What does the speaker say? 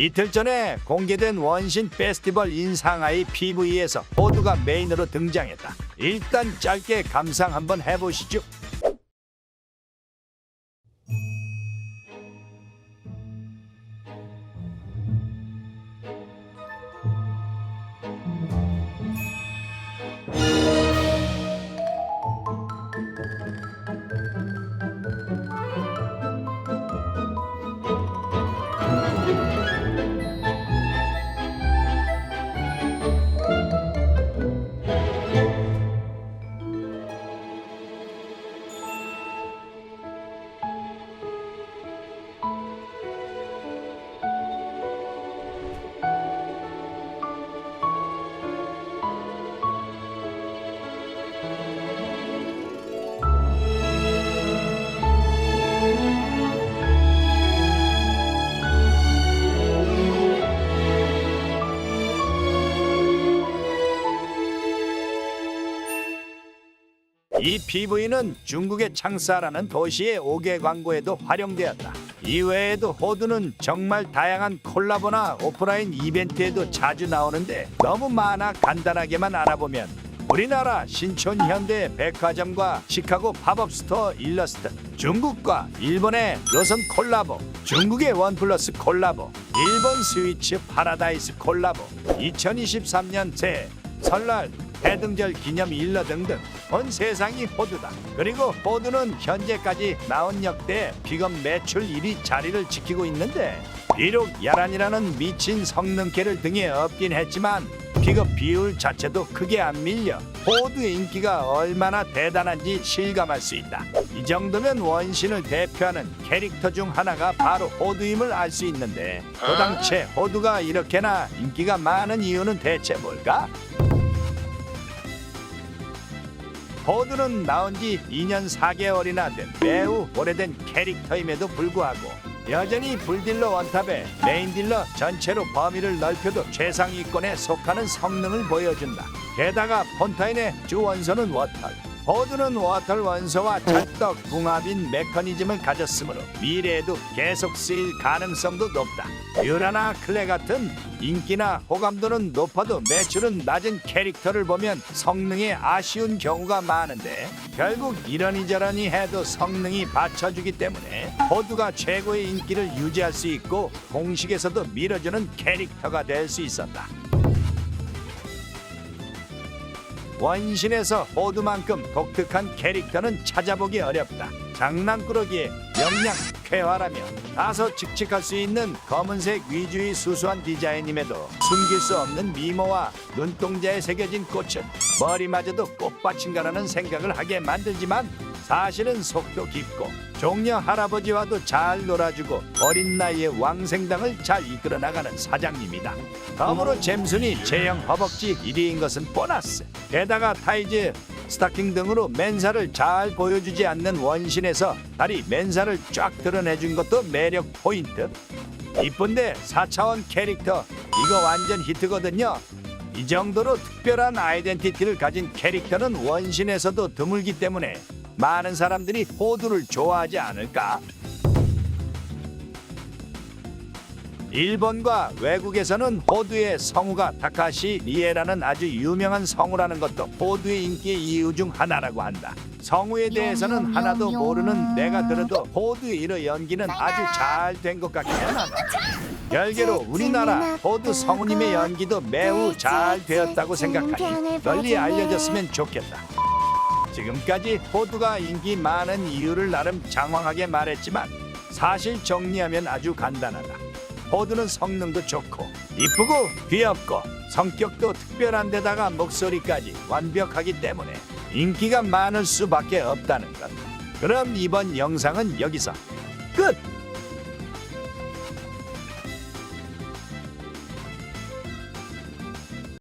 이틀 전에 공개된 원신 페스티벌 인상하이 PV에서 호두가 메인으로 등장했다. 일단 짧게 감상 한번 해보시죠. 이 PV는 중국의 창사라는 도시의 5개 광고에도 활용되었다. 이외에도 호두는 정말 다양한 콜라보나 오프라인 이벤트에도 자주 나오는데 너무 많아 간단하게만 알아보면 우리나라 신촌 현대 백화점과 시카고 팝업 스토어 일러스트, 중국과 일본의 로선 콜라보, 중국의 원플러스 콜라보, 일본 스위치 파라다이스 콜라보, 2023년 새 설날 해등절 기념 일러 등등 온 세상이 호두다. 그리고 호두는 현재까지 나온 역대 비건 매출 1위 자리를 지키고 있는데 비록 야란이라는 미친 성능캐를 등에 업긴 했지만 픽업 비율 자체도 크게 안 밀려 호두의 인기가 얼마나 대단한지 실감할 수 있다. 이 정도면 원신을 대표하는 캐릭터 중 하나가 바로 호두임을 알 수 있는데 도당체 호두가 이렇게나 인기가 많은 이유는 대체 뭘까? 호두는 나온 지 2년 4개월이나 된 매우 오래된 캐릭터임에도 불구하고 여전히 불딜러 원탑에 메인 딜러 전체로 범위를 넓혀도 최상위권에 속하는 성능을 보여준다. 게다가 폰타인의 주 원소는 워털, 호두는 워털 원소와 찰떡 궁합인 메커니즘을 가졌으므로 미래에도 계속 쓰일 가능성도 높다. 듀라나 클레 같은 인기나 호감도는 높아도 매출은 낮은 캐릭터를 보면 성능에 아쉬운 경우가 많은데 결국 이러니저러니 해도 성능이 받쳐주기 때문에 호두가 최고의 인기를 유지할 수 있고 공식에서도 밀어주는 캐릭터가 될 수 있었다. 원신에서 호두만큼 독특한 캐릭터는 찾아보기 어렵다. 장난꾸러기에 명량, 쾌활하며 다소 칙칙할 수 있는 검은색 위주의 수수한 디자인임에도 숨길 수 없는 미모와 눈동자에 새겨진 꽃은 머리마저도 꽃받침가라는 생각을 하게 만들지만 사실은 속도 깊고 종려 할아버지와도 잘 놀아주고 어린 나이에 왕생당을 잘 이끌어 나가는 사장님이다. 덤으로 잼순이 제형 허벅지 1위인 것은 보너스. 게다가 타이즈, 스타킹 등으로 맨살을 잘 보여주지 않는 원신에서 다리 맨살을 쫙 드러내준 것도 매력 포인트. 이쁜데 4차원 캐릭터 이거 완전 히트거든요. 이 정도로 특별한 아이덴티티를 가진 캐릭터는 원신에서도 드물기 때문에 많은 사람들이 호두를 좋아하지 않을까? 일본과 외국에서는 호두의 성우가 다카시 리에라는 아주 유명한 성우라는 것도 호두의 인기의 이유 중 하나라고 한다. 성우에 대해서는 하나도 모르는 내가 들어도 호두의 이러 연기는 아주 잘 된 것 같긴 하다. 별개로 우리나라 호두 성우님의 연기도 매우 잘 되었다고 생각하니 널리 알려졌으면 좋겠다. 지금까지 호두가 인기 많은 이유를 나름 장황하게 말했지만 사실 정리하면 아주 간단하다. 호두는 성능도 좋고 이쁘고 귀엽고 성격도 특별한 데다가 목소리까지 완벽하기 때문에 인기가 많을 수밖에 없다는 것. 그럼 이번 영상은 여기서 끝!